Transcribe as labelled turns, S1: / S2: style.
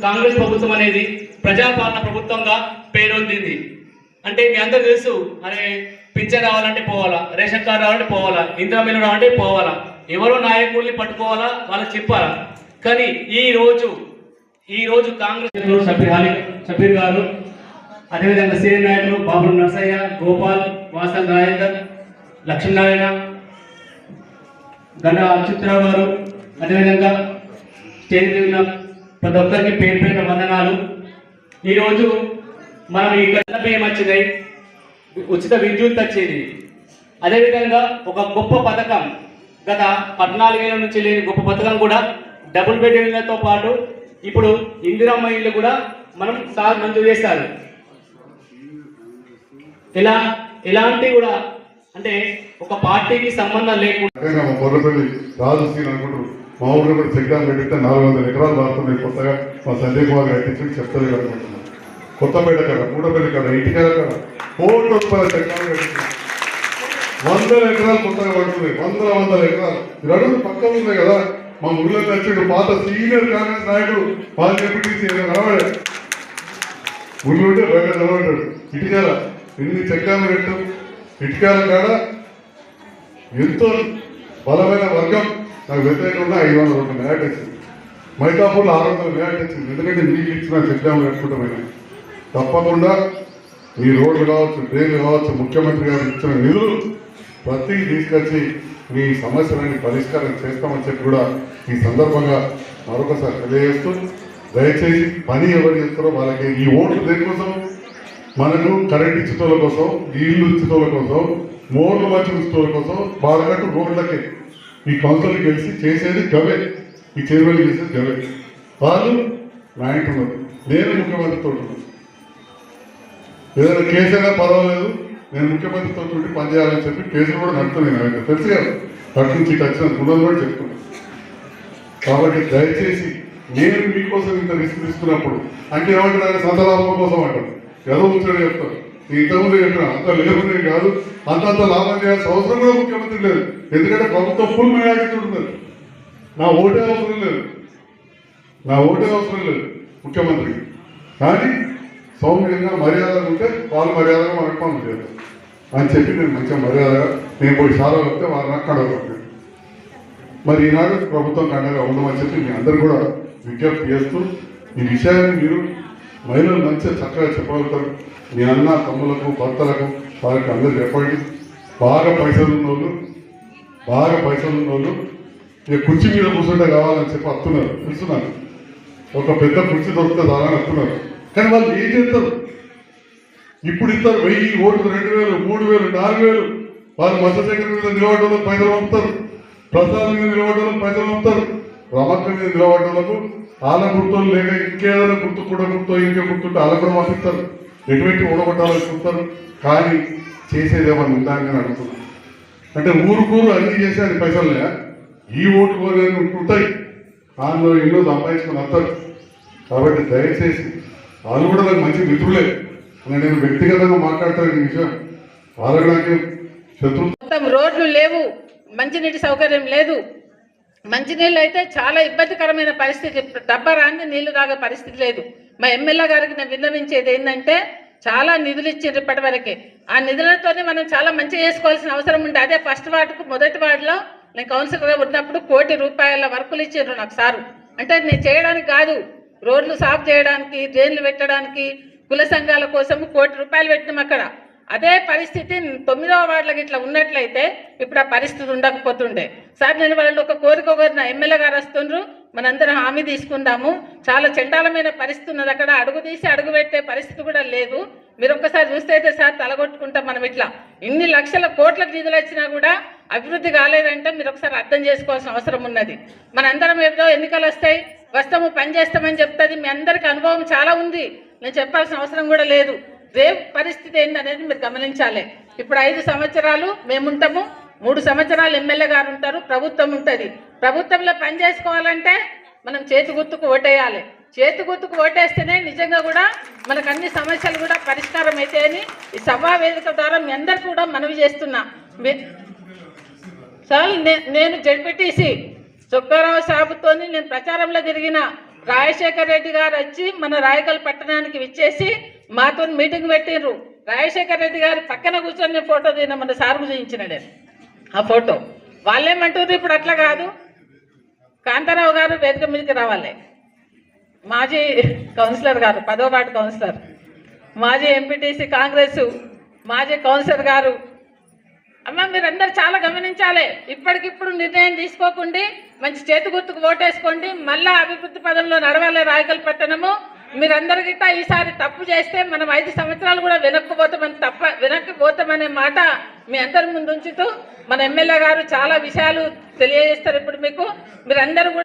S1: కాంగ్రెస్ ప్రభుత్వం అనేది ప్రజాపాలన ప్రభుత్వంగా పేరొందింది. అంటే మీ అందరూ తెలుసు అరే పింఛన్ రావాలంటే పోవాలా రేషన్ కార్డు రావాలంటే పోవాలా ఇందిరా రావాలంటే పోవాలా ఎవరో నాయకుల్ని పట్టుకోవాలా వాళ్ళకి చెప్పాలా. కానీ ఈ రోజు ఈ రోజు కాంగ్రెస్ షబీర్ అలీ షబీర్ గారు అదేవిధంగా సీనియర్ నాయకులు బాబు నర్సయ్య గోపాల్ వాసన్ రాజేందర్ లక్ష్మీనారాయణ గండ అచ్యుతరావు గారు అదేవిధంగా స్టేజ్ ప్రతి ఒక్కరికి పేరు పేరు వందనాలు. ఈరోజు మనం ఈ గడ్డ బియ్యం ఉచిత విద్యుత్ వచ్చేది. అదేవిధంగా ఒక గొప్ప పథకం గత పద్నాలుగేళ్ళ నుంచి లేని గొప్ప పథకం కూడా డబుల్ బెడ్రూమ్లతో పాటు ఇప్పుడు ఇందిరమ్మ ఇల్లు కూడా మనం సార్ మంజూరు చేస్తారు. ఇలా ఇలాంటి కూడా అంటే ఒక పార్టీకి సంబంధం లేకుండా
S2: రాజు అనుకుంటారు మా ఊళ్ళో కూడా చెక్ పెట్టితే నాలుగు వందల ఎకరాలు మారుతున్నాయి కొత్తగా మా సంజయ్ కుమార్ గారు కట్టించి చెప్తారు అనుకుంటున్నాం కొత్తపేట కాడ మూడపేట కాడ ఇటుకల కాడ కోట్ల రూపాయల చెక్ డ్యామ్ వందల ఎకరాలు కొత్తగా పడుతున్నాయి వందల వందల ఎకరాలు. మీరు అడుగు పక్క ఉన్నాయి కదా మా ఊళ్ళో నచ్చాడు పాత సీనియర్ కాంగ్రెస్ నాయకుడు పాత చెప్పి కనబడాడు ఊళ్ళో ఉంటే బయట నిలబడ్డాడు. ఇటుకాల ఎన్ని చక్రాలు పెట్టాం? కట్టాం ఇటుకాల కాడ ఎంతో బలమైన వర్గం. నాకు వ్యతిరేకంగా ఐదు వందల రెండు మేట్ వచ్చింది మైతాపూర్లో ఆరు వందల మేట్ వచ్చింది ఎందుకంటే మీకు ఇచ్చిన సిద్ధం పెట్టుకుంటామైనా తప్పకుండా మీ రోడ్లు కావచ్చు డ్రైన్లు కావచ్చు ముఖ్యమంత్రి గారు ఇచ్చిన నిధులు ప్రతి తీసుకొచ్చి మీ సమస్యలన్నీ పరిష్కారం చేస్తామని చెప్పి కూడా ఈ సందర్భంగా మరొకసారి తెలియజేస్తూ దయచేసి పని ఎవరు చేస్తారో వాళ్ళకి ఈ ఓట్లు దేనికోసం? మనకు కరెంట్ ఇచ్చేటోళ్ళ కోసం ఇల్లు ఇచ్చేటోళ్ళ కోసం మోర్లు మంచి ఇచ్చేటోళ్ళ కోసం బాధగట్టు రోడ్లకి. ఈ కౌన్సిల్ కలిసి చేసేది గవే ఈ చైర్మన్ చేసేది గవే వాళ్ళు నాయకులు నేను ముఖ్యమంత్రితో ఏదైనా కేసైనా అయినా పర్వాలేదు. నేను ముఖ్యమంత్రితో ఉండి పనిచేయాలని చెప్పి కేసులు కూడా నడుతున్నాయి నాకు తెలుసు కదా. అటు నుంచి వచ్చిన గుణం కూడా చెప్తున్నాను కాబట్టి దయచేసి నేను మీకోసం ఇంత రిస్క్ తీసుకున్నప్పుడు అంటే ఏమంటారు సొంత లాభం కోసం అంటారు. ఏదో ఉంచాడు చెప్తారు. ఈ ఇంతకుముందు చెప్పిన అంత లేకుండా కాదు. అంతంత లాభం చేయాల్సిన అవసరం కూడా ముఖ్యమంత్రి లేదు. ఎందుకంటే ప్రభుత్వం ఫుల్ మెజారిటీ ఉంటుంది. నా ఓటే అవసరం లేదు. నా ఓటే అవసరం లేదు ముఖ్యమంత్రికి. కానీ సౌమ్యంగా మర్యాదగా ఉంటే వాళ్ళు మర్యాదగా మనకు పనులు చేయాలి అని చెప్పి నేను మంచిగా మర్యాదగా నేను పోయి చాలా వస్తే వాళ్ళని అక్కడ మరి ఈనాడు ప్రభుత్వం కండగా ఉండమని చెప్పి మీ అందరు కూడా విజ్ఞప్తి చేస్తూ ఈ విషయాన్ని మీరు మహిళలు మంచిగా చక్కగా చెప్పగలుగుతారు. మీ అన్న తమ్ములకు భర్తలకు వారికి అందరు చెప్పండి. బాగా పైసలు ఉన్నోళ్ళు బాగా పైసలు ఉన్నోళ్ళు ఇక కుర్చీ మీద కూర్చుంటే కావాలని చెప్పి వస్తున్నారు. చూస్తున్నారు ఒక పెద్ద కుర్చీ దొరికితే దాని వస్తున్నారు. కానీ వాళ్ళు ఏం చేస్తారు? ఇప్పుడు ఇస్తారు వెయ్యి ఓట్లు రెండు వేలు మూడు వేలు నాలుగు వేలు. వాళ్ళు మత దగ్గర మీద నిలబడడం పైసలు పంపుతారు. ప్రసాదం మీద నిలబడడం పైసలు పంపుతారు. రమక్క మీద వాళ్ళ గుర్తులు లేక ఇంకేదైనా గుర్తు కూడా గుర్తు ఇంకే గుర్తుంటే వాళ్ళ కూడా పంపిస్తారు ఎటువంటి ఊడగొట్టాలని చూస్తారు కానీ చేసేదేమని ఏమన్నా ఉందా అని అడుగుతున్నాను అంటే ఊరుకూరు అన్ని చేసేది పైసలే ఈ ఓటు కోరేది ఉంటాయి. దానిలో ఎన్నో సంపాదించుకుని వస్తారు. కాబట్టి దయచేసి వాళ్ళు కూడా నాకు మంచి మిత్రులే. నేను వ్యక్తిగతంగా మాట్లాడతాను ఈ విషయం. వాళ్ళకి నాకు శత్రు
S3: మొత్తం రోడ్లు లేవు. మంచినీటి సౌకర్యం లేదు. మంచినీళ్ళు అయితే చాలా ఇబ్బందికరమైన పరిస్థితి. డబ్బా రాని నీళ్ళు తాగే పరిస్థితి లేదు. మా ఎమ్మెల్యే గారికి నేను విన్నవించేది ఏంటంటే చాలా నిధులు ఇచ్చారు ఇప్పటివరకు ఆ నిధులతోనే మనం చాలా మంచిగా చేసుకోవాల్సిన అవసరం ఉంది. అదే ఫస్ట్ వార్డుకు మొదటి వార్డులో నేను కౌన్సిలర్గా ఉన్నప్పుడు కోటి రూపాయల వర్కులు ఇచ్చారు నాకు సారు. అంటే నేను చేయడానికి కాదు రోడ్లు సాఫ్ చేయడానికి డ్రైన్లు పెట్టడానికి కుల సంఘాల కోసం కోటి రూపాయలు పెట్టినాం అక్కడ. అదే పరిస్థితి తొమ్మిదవ వార్డులకు ఇట్లా ఉన్నట్లయితే ఇప్పుడు ఆ పరిస్థితి ఉండకపోతుండే. సార్ నేను వాళ్ళు ఒక కోరిక కోరిన ఎమ్మెల్యే గారు వస్తుండ్రు మనందరం హామీ తీసుకుందాము. చాలా చండాలమైన పరిస్థితి ఉన్నది అక్కడ. అడుగు తీసి అడుగు పెట్టే పరిస్థితి కూడా లేదు. మీరు ఒక్కసారి చూస్తే అయితే సార్ తలగొట్టుకుంటాం మనం ఇట్లా. ఇన్ని లక్షల కోట్ల నిధులు వచ్చినా కూడా అభివృద్ధి కాలేదంటే మీరు ఒకసారి అర్థం చేసుకోవాల్సిన అవసరం ఉన్నది. మనందరం ఏదో ఎన్నికలు వస్తాయి వస్తాము పని చేస్తామని చెప్తుంది. మీ అందరికి అనుభవం చాలా ఉంది. నేను చెప్పాల్సిన అవసరం కూడా లేదు. రేపు పరిస్థితి ఏంటనేది మీరు గమనించాలి. ఇప్పుడు ఐదు సంవత్సరాలు మేముంటాము మూడు సంవత్సరాలు ఎమ్మెల్యే గారు ఉంటారు ప్రభుత్వం ఉంటుంది. ప్రభుత్వంలో పని చేసుకోవాలంటే మనం చేతి గుర్తుకు ఓటేయాలి. చేతి గుర్తుకు ఓటేస్తేనే నిజంగా కూడా మనకు అన్ని సమస్యలు కూడా పరిష్కారం అవుతాయని ఈ సభా వేదిక ద్వారా మీ అందరికి కూడా మనవి చేస్తున్నా. సార్ నేను జడ్పీటీసీ సుబ్బారావు సాబుతోని నేను ప్రచారంలో తిరిగిన రాజశేఖర్ రెడ్డి గారు వచ్చి మన రాయకల్ పట్టణానికి విచ్చేసి మాతో మీటింగ్ పెట్టిండ్రు రాజశేఖర్ రెడ్డి గారు పక్కన కూర్చొని ఫోటో తీన మన సార్కు ఆ ఫోటో. వాళ్ళేమంటారు ఇప్పుడు అట్లా కాదు. కాంతారావు గారు వేదిక మీదకి రావాలి. మాజీ కౌన్సిలర్ గారు పదో వార్డు కౌన్సిలర్. మాజీ ఎంపీటీసీ కాంగ్రెస్ మాజీ కౌన్సిలర్ గారు. అమ్మ మీరందరూ చాలా గమనించాలి. ఇప్పటికిప్పుడు నిర్ణయం తీసుకోకుండా మంచి చేతి గుర్తుకు ఓటేసుకోండి. మళ్ళా అభివృద్ధి పదంలో నడవాలి రాయకల్ పట్టణము మీరందరి గిట్ట ఈసారి తప్పు చేస్తే మనం ఐదు సంవత్సరాలు కూడా వెనక్కి పోతామని తప్ప వెనక్కి పోతామనే మాట మీ అందరి ముందు ఉంచుతూ మన ఎమ్మెల్యే గారు చాలా విషయాలు తెలియజేస్తారు ఇప్పుడు మీకు. మీరందరూ కూడా